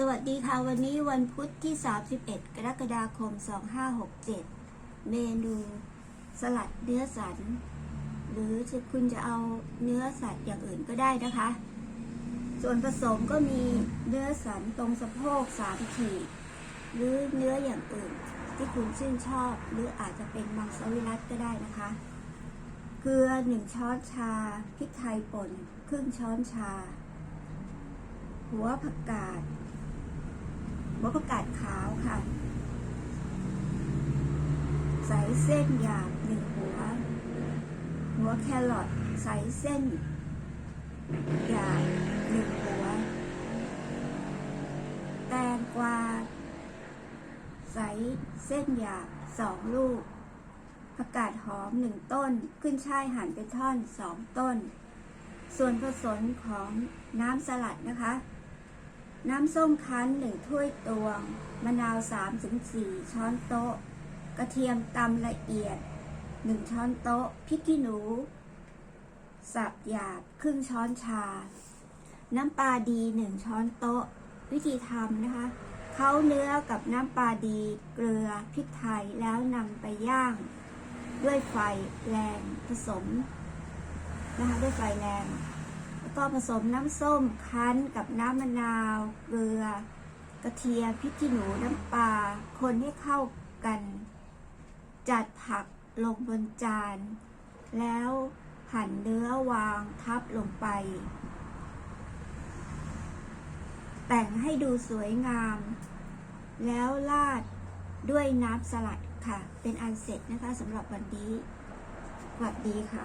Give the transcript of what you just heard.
สวัสดีค่ะ วันนี้วันพุธที่ 31 กรกฎาคม 2567 เมนูสลัดเนื้อสัน หรือคุณจะเอาเนื้อสัตว์อย่างอื่นก็ได้นะคะ ส่วนผสมก็มีเนื้อสันตรงสะโพก3ขีดหรือเนื้ออย่างอื่นที่คุณชื่นชอบ หรืออาจจะเป็นมังสวิรัตก็ได้นะคะ เกลือ 1 ช้อนชา พริกไทยป่นครึ่งช้อนชา หัวผักกาด หัวผักกาดขาวค่ะใส่เส้นหยาบหนึ่งหัว หัวแครอทใส่เส้นหยาบหนึ่งหัว แตงกวาใส่เส้นหยาบสองลูกผักกาดหอมหนึ่งต้น ขึ้นช่ายหั่นเป็นท่อนสองต้น ส่วนผสมของน้ำสลัดนะคะ น้ำส้มคั้นหนึ่งถ้วยตวง มะนาว3ถึง4ช้อนโต๊ะ กระเทียมตำละเอียด 1 ช้อนโต๊ะ พริกขี้หนู สับหยาบครึ่งช้อนชา น้ำปลาดี 1 ช้อนโต๊ะ วิธีทำนะคะเข้าเนื้อกับน้ำปลาดี เกลือ พริกไทย แล้วนำไปย่าง ด้วยไฟแรงผสมนะคะด้วยไฟแรง ก็ผสมน้ำส้มคั้นกับน้ำมะนาว เกลือ กระเทียมพริกขี้หนูน้ำปลาคนให้เข้ากัน จัดผักลงบนจาน แล้วหั่นเนื้อวางทับลงไป แต่งให้ดูสวยงาม แล้วราดด้วยน้ำสลัดค่ะ เป็นอันเสร็จนะคะสำหรับวันนี้สวัสดีค่ะ